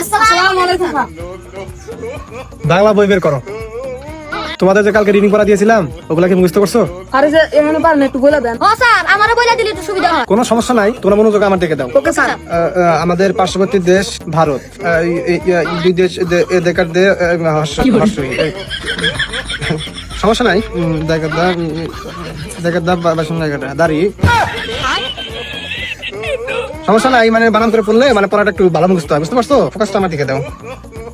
আসসালামু আলাইকুম স্যার বাংলা বই বের করো। তোমাদের যে কালকে রিডিং পড়া দিয়েছিলাম ওগুলা কি মুখস্থ করছ? আরে যে এখানে পারেন একটু বলে দেন। ও স্যার আমারও বলে দিলে একটু সুবিধা হয়। কোনো সমস্যা নাই তোমরা মনোযোগ আমার দিকে দাও। Okay sir. আমাদের পার্শ্ববর্তী দেশ ভারত। এই- দুই দেশ এ দেখার দে সমস্যা নাই। দেখার দা দেখার দা বাসন জায়গাটা দাঁড়ি সমস্যা নাই মানে বানান করে পড়লে মানে পড়াটা একটু ভালো মুখস্থ হয় বুঝতে পারছ? ফোকাসটা আমার দিকে দাও।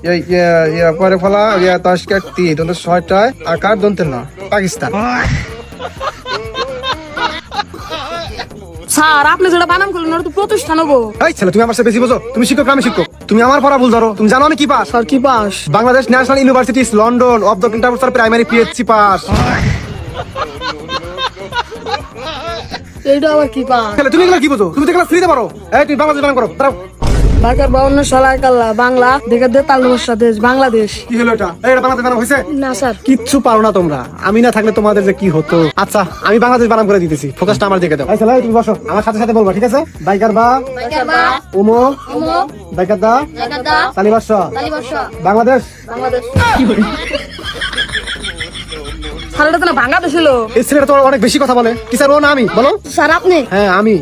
এই ইয়া- ইয়া পরে ফলা ইয়া তাস্কার তি দন্ত ছয়টায় আকার দন্তের ন? পাকিস্তান। স্যার আপনি যেটা বানান করলেন ওটা তো প্রতিষ্ঠান হব এই ছেলে তুমি আমার সাথে বেশি বোঝো? তুমি শিক্ষক আমি শিক্ষক। তুমি আমার পড়া ভুল ধরো। তুমি জানো আমি কি পাস? স্যার কি pass? Bangladesh national university London of the international primary PHC pass. এইটা আবার কি তুমি এগুলো কি বোঝো? তুমি তো এগুলো ফ্রিতে পারো। এই তুমি বাংলাদেশ বানান করো দাঁড়াও। ঢাকার বাউন্ন সালায় কাল্লা বাংলা দেখে দে তাল নমস্কার দেশ বাংলাদেশ। কি হলো এটা? এটা বাংলাদেশ বানানো হয়েছে? না স্যার। কিচ্ছু পারো না তোমরা। আমি না থাকলে তোমাদের যে কি হতো। আচ্ছা আমি বাংলাদেশ বানাম করে দিতেছি। ফোকাসটা আমার দিকে দাও। এই ছেলে তুমি বসো। আমার সাথে সাথে বলবা ঠিক আছে? বাইকার বা বাইকার বা উমো। বাইকার দা। বাংলাদেশ। বাংলাদেশ। তো না বাংলাদেশ হলো। এই ছেলেটা তো অনেক বেশি কথা বলে। কি স্যার ও না আমি? বলো। স্যার আপনি? হ্যাঁ আমি।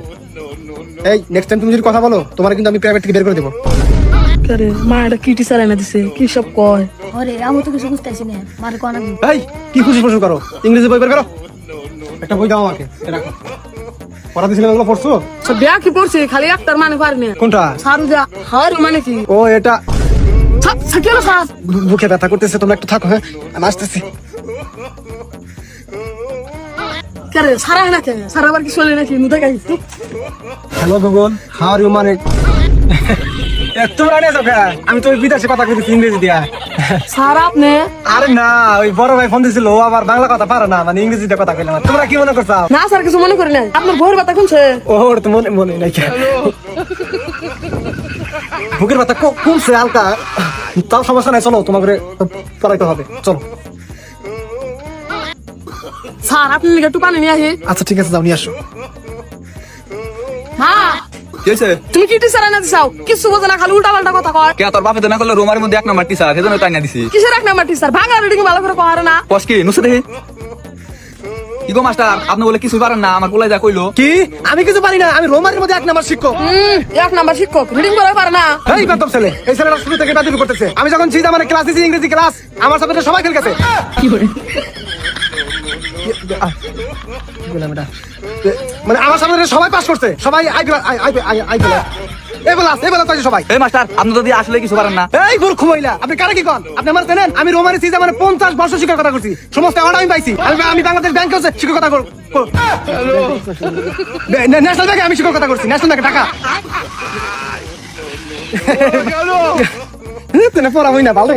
এই নেক্সট টাইম তুমি যদি কথা বলো তোমার কিন্তু আমি প্রাইভেট থেকে বের করে দেবো। আরে মা এটা কি টিচার এনে দিছে? কি সব কয়? ওরে আমি তো কিছু বুঝতেছি না। মারে কোন এই কি খুশি খুশি করো? ইংরেজি বই বের করো। একটা বই দাও আমাকে রাখো। পড়া দিয়েছিলাম এগুলো পড়ছো? স্যার বিয়া কি পড়ছে? খালি একটার মানে পারি না। কোনটা? স্যার হার মানে কি? ও এটা বুকে ব্যথা করতেছে তোমরা একটু থাকো হ্যাঁ? আমি আসতেছি। না কে কি চলে নাকি? মুদে হ্যালো গুগল হাউ ইউ মানে আমি তো বিদেশে কথা ইংরেজি দিয়া। স্যার আপনি? আরে না ওই বড় ভাই ফোন দিছিল ও আবার বাংলা কথা পারে না মানে ইংরেজিতে কথা কইলাম তোমরা কি মনে করছ? না স্যার কিছু মনে করি নাই। আপনার বউয়ের ব্যথা কোনছে? ওর তো মনে মনে নাই। বুকের ব্যথা ক- কমছে হালকা? তাও সমস্যা নাই চলো তোমাকে পড়াইতে হবে। চলো। স্যার আপনি একটু পানি নিয়ে আসি আচ্ছা ঠিক আছে যাও নিয়ে আসো। মা কি হয়েছে তুমি কি টিচার এনে দিছাও কিছু বোঝে না খালি উল্টা পাল্টা কথা কয়। কে তোর বাপে না করলে রোমার মধ্যে এক নাম্বার টিচার সেজন্য তাই না দিছি। কিসের এক নাম্বার টিচার? বাংলা রিডিং ভালো করে কহারে না। কস কি নুসে দেখি। কি মাস্টার আপনি বলে কিছু পারেন না আমার কোলাই যা কইলো। কি? আমি কিছু পারি না আমি রোমারের মধ্যে এক নাম্বার শিক্ষক। এক নাম্বার শিক্ষক রিডিং করে পারে না। এই বান্ধব ছেলে এই ছেলেটা শুরু থেকে বাতিল করতেছে। আমি যখন ছিলাম মানে ক্লাস দিছি ইংরেজি ক্লাস আমার সাথে সবাই খেল গেছে কি করে এটা? মানে আমার সামনে সবাই পাস করছে। সবাই আই আই আই আই আই এই বেলা এই বেলা সবাই? এই মাস্টার আপনি যদি আসলে কিছু পারেন না। এই মূর্খ মহিলা আপনি কারে কি কন? আপনি আমার জানেন আমি রোমানি সিজা মানে পঞ্চাশ বছর শিক্ষকতা করছি সমস্ত অ্যাওয়ার্ড আমি পাইছি। আমি আমি বাংলাদেশ ব্যাংকে হচ্ছে শিক্ষকতা কর কর- বে- ন্যা- ন্যাশনাল ব্যাংকে আমি শিক্ষকতা করছি ন্যাশনাল ব্যাংকে টাকা। পড়া হই না ভালো।